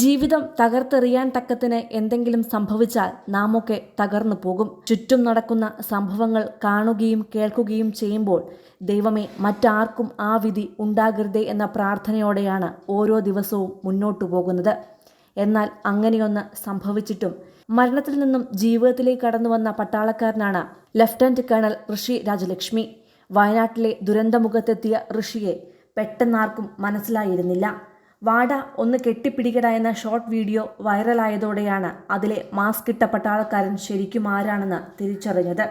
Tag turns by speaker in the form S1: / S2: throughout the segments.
S1: ജീവിതം തകർത്തെറിയാൻ തക്കത്തിന് എന്തെങ്കിലും സംഭവിച്ചാൽ നാമൊക്കെ തകർന്നു പോകും. ചുറ്റും നടക്കുന്ന സംഭവങ്ങൾ കാണുകയും കേൾക്കുകയും ചെയ്യുമ്പോൾ ദൈവമേ മറ്റാർക്കും ആ വിധി ഉണ്ടാകരുതേ എന്ന പ്രാർത്ഥനയോടെയാണ് ഓരോ ദിവസവും മുന്നോട്ടു പോകുന്നത്. എന്നാൽ അങ്ങനെയൊന്ന് സംഭവിച്ചിട്ടും മരണത്തിൽ നിന്നും ജീവിതത്തിലേക്ക് കടന്നു വന്ന പട്ടാളക്കാരനാണ് ലഫ്റ്റനന്റ് കേണൽ ഋഷി രാജലക്ഷ്മി. വയനാട്ടിലെ ദുരന്തമുഖത്തെത്തിയ ഋഷിയെ പെട്ടെന്നാർക്കും മനസ്സിലായിരുന്നില്ല. വാട ഒന്ന് കെട്ടിപ്പിടിക്കട എന്ന ഷോർട്ട് വീഡിയോ വൈറലായതോടെയാണ് അതിലെ മാസ്ക് ഇട്ട പട്ടാളക്കാരൻ ശരിക്കും ആരാണെന്ന് തിരിച്ചറിഞ്ഞത്.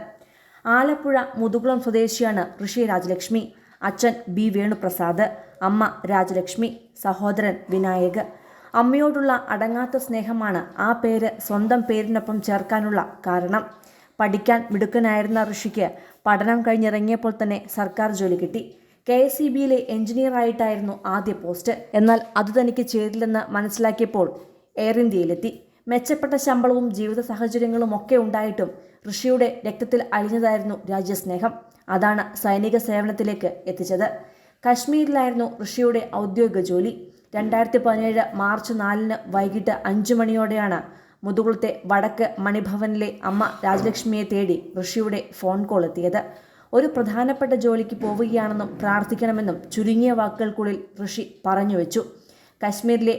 S1: ആലപ്പുഴ മുതുകുളം സ്വദേശിയാണ് ഋഷി രാജലക്ഷ്മി. അച്ഛൻ ബി വേണുപ്രസാദ്. അമ്മ രാജലക്ഷ്മി. സഹോദരൻ വിനായക്. അമ്മയോടുള്ള അടങ്ങാത്ത സ്നേഹമാണ് ആ പേര് സ്വന്തം പേരിനൊപ്പം ചേർക്കാനുള്ള കാരണം. പഠിക്കാൻ മിടുക്കനായിരുന്ന ഋഷിക്ക് പഠനം കഴിഞ്ഞിറങ്ങിയപ്പോൾ തന്നെ സർക്കാർ ജോലി കിട്ടി. കെ എസ് ഇ ബിയിലെ എഞ്ചിനീയറായിട്ടായിരുന്നു ആദ്യ പോസ്റ്റ്. എന്നാൽ അത് തനിക്ക് ചേരില്ലെന്ന് മനസ്സിലാക്കിയപ്പോൾ എയർ ഇന്ത്യയിലെത്തി. മെച്ചപ്പെട്ട ശമ്പളവും ജീവിത സാഹചര്യങ്ങളും ഒക്കെ ഉണ്ടായിട്ടും ഋഷിയുടെ രക്തത്തിൽ അഴിഞ്ഞതായിരുന്നു രാജ്യസ്നേഹം. അതാണ് സൈനിക സേവനത്തിലേക്ക് എത്തിച്ചത്. കശ്മീരിലായിരുന്നു ഋഷിയുടെ ഔദ്യോഗിക ജോലി. രണ്ടായിരത്തി പതിനേഴ് മാർച്ച് നാലിന് വൈകിട്ട് അഞ്ചു മണിയോടെയാണ് മുതുകുളത്തെ വടക്ക് മണിഭവനിലെ അമ്മ രാജലക്ഷ്മിയെ തേടി ഋഷിയുടെ ഫോൺ കോൾ എത്തിയത്. ഒരു പ്രധാനപ്പെട്ട ജോലിക്ക് പോവുകയാണെന്നും പ്രാർത്ഥിക്കണമെന്നും ചുരുങ്ങിയ വാക്കുകൾക്കുള്ളിൽ ഋഷി പറഞ്ഞു വെച്ചു. കശ്മീരിലെ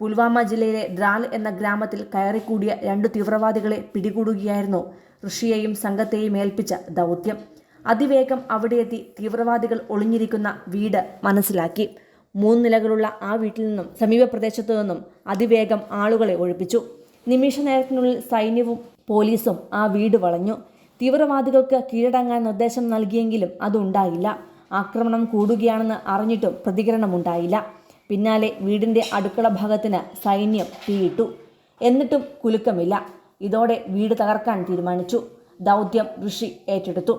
S1: പുൽവാമ ജില്ലയിലെ ദ്രാൽ എന്ന ഗ്രാമത്തിൽ കയറിക്കൂടിയ രണ്ട് തീവ്രവാദികളെ പിടികൂടുകയായിരുന്നു ഋഷിയെയും സംഘത്തെയും ഏൽപ്പിച്ച ദൗത്യം. അതിവേഗം അവിടെയെത്തി തീവ്രവാദികൾ ഒളിഞ്ഞിരിക്കുന്ന വീട് മനസ്സിലാക്കി. മൂന്ന് നിലകളുള്ള ആ വീട്ടിൽ നിന്നും സമീപ പ്രദേശത്തു നിന്നും അതിവേഗം ആളുകളെ ഒഴിപ്പിച്ചു. നിമിഷ നേരത്തിനുള്ളിൽ സൈന്യവും പോലീസും ആ വീട് വളഞ്ഞു. തീവ്രവാദികൾക്ക് കീഴടങ്ങാൻ നിർദ്ദേശം നൽകിയെങ്കിലും അതുണ്ടായില്ല. ആക്രമണം കൂടുകയാണെന്ന് അറിഞ്ഞിട്ടും പ്രതികരണമുണ്ടായില്ല. പിന്നാലെ വീടിന്റെ അടുക്കള ഭാഗത്തിന് സൈന്യം തീയിട്ടു. എന്നിട്ടും കുലുക്കമില്ല. ഇതോടെ വീട് തകർക്കാൻ തീരുമാനിച്ചു. ദൗത്യം ഋഷി ഏറ്റെടുത്തു.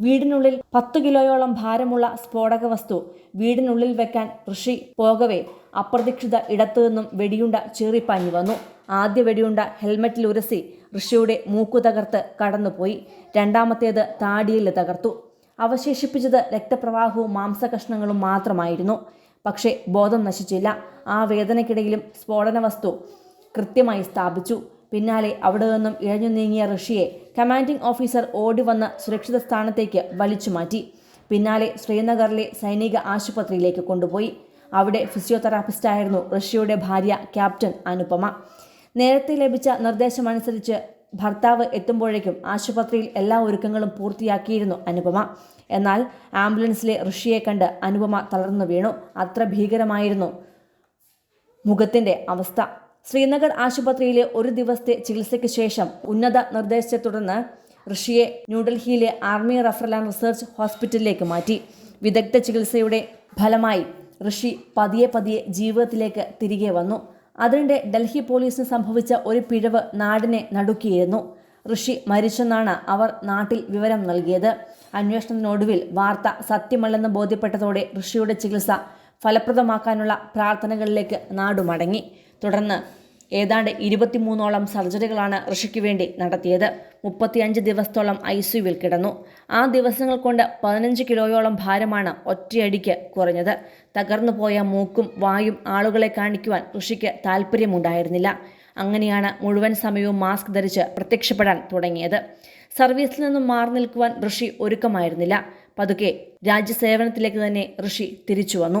S1: വീടിനുള്ളിൽ പത്ത് കിലോയോളം ഭാരമുള്ള സ്ഫോടക വസ്തു വീടിനുള്ളിൽ വെക്കാൻ ഋഷി പോകവേ അപ്രതീക്ഷിത ഇടത്തു നിന്നും വെടിയുണ്ട ചീറിപ്പാഞ്ഞു വന്നു. ആദ്യ വെടിയുണ്ട ഹെൽമെറ്റിൽ ഉരസി ഋഷിയുടെ മൂക്കു തകർത്ത് കടന്നുപോയി. രണ്ടാമത്തേത് താടിയിൽ തകർത്തു. അവശേഷിപ്പിച്ചത് രക്തപ്രവാഹവും മാംസകഷ്ണങ്ങളും മാത്രമായിരുന്നു. പക്ഷേ ബോധം നശിച്ചില്ല. ആ വേദനയ്ക്കിടയിലും സ്ഫോടന വസ്തു കൃത്യമായി സ്ഥാപിച്ചു. പിന്നാലെ അവിടെ നിന്നും ഇഴഞ്ഞു നീങ്ങിയ ഋഷിയെ കമാൻഡിംഗ് ഓഫീസർ ഓടി വന്ന് സുരക്ഷിത സ്ഥാനത്തേക്ക് വലിച്ചു മാറ്റി. പിന്നാലെ ശ്രീനഗറിലെ സൈനിക ആശുപത്രിയിലേക്ക് കൊണ്ടുപോയി. അവിടെ ഫിസിയോതെറാപ്പിസ്റ്റായിരുന്നു റഷ്യയുടെ ഭാര്യ ക്യാപ്റ്റൻ അനുപമ. നേരത്തെ ലഭിച്ച നിർദ്ദേശമനുസരിച്ച് ഭർത്താവ് എത്തുമ്പോഴേക്കും ആശുപത്രിയിൽ എല്ലാ ഒരുക്കങ്ങളും പൂർത്തിയാക്കിയിരുന്നു അനുപമ. എന്നാൽ ആംബുലൻസിലെ ഋഷിയെ കണ്ട് അനുപമ തളർന്നു വീണു. അത്ര ഭീകരമായിരുന്നു മുഖത്തിന്റെ അവസ്ഥ. ശ്രീനഗർ ആശുപത്രിയിലെ ഒരു ദിവസത്തെ ചികിത്സയ്ക്ക് ശേഷം ഉന്നത നിർദ്ദേശത്തെ തുടർന്ന് ഋഷിയെ ന്യൂഡൽഹിയിലെ ആർമി റഫറൽ ആൻഡ് റിസർച്ച് ഹോസ്പിറ്റലിലേക്ക് മാറ്റി. വിദഗ്ധ ചികിത്സയുടെ ഫലമായി ഋഷി പതിയെ പതിയെ ജീവിതത്തിലേക്ക് തിരികെ വന്നു. അതിനിടെ ഡൽഹി പോലീസിന് സംഭവിച്ച ഒരു പിഴവ് നാടിനെ നടുക്കിയിരുന്നു. ഋഷി മരിച്ചെന്നാണ് അവർ നാട്ടിൽ വിവരം നൽകിയത്. അന്വേഷണത്തിനൊടുവിൽ വാർത്ത സത്യമല്ലെന്ന് ബോധ്യപ്പെട്ടതോടെ ഋഷിയുടെ ചികിത്സ ഫലപ്രദമാക്കാനുള്ള പ്രാർത്ഥനകളിലേക്ക് നാടുമടങ്ങി. തുടർന്ന് ഏതാണ്ട് ഇരുപത്തിമൂന്നോളം സർജറികളാണ് ഋഷിക്ക് വേണ്ടി നടത്തിയത്. മുപ്പത്തിയഞ്ച് ദിവസത്തോളം ഐ സിയുവിൽ കിടന്നു. ആ ദിവസങ്ങൾ കൊണ്ട് പതിനഞ്ച് കിലോയോളം ഭാരമാണ് ഒറ്റയടിക്ക് കുറഞ്ഞത്. തകർന്നു പോയ മൂക്കും വായും ആളുകളെ കാണിക്കുവാൻ ഋഷിക്ക് താല്പര്യമുണ്ടായിരുന്നില്ല അങ്ങനെയാണ് മുഴുവൻ സമയവും മാസ്ക് ധരിച്ച് പ്രത്യക്ഷപ്പെടാൻ തുടങ്ങിയത്. സർവീസിൽ നിന്നും മാറി നിൽക്കുവാൻ ഋഷി ഒരുക്കമായിരുന്നില്ല. പതുക്കെ രാജ്യസേവനത്തിലേക്ക് തന്നെ ഋഷി തിരിച്ചു വന്നു.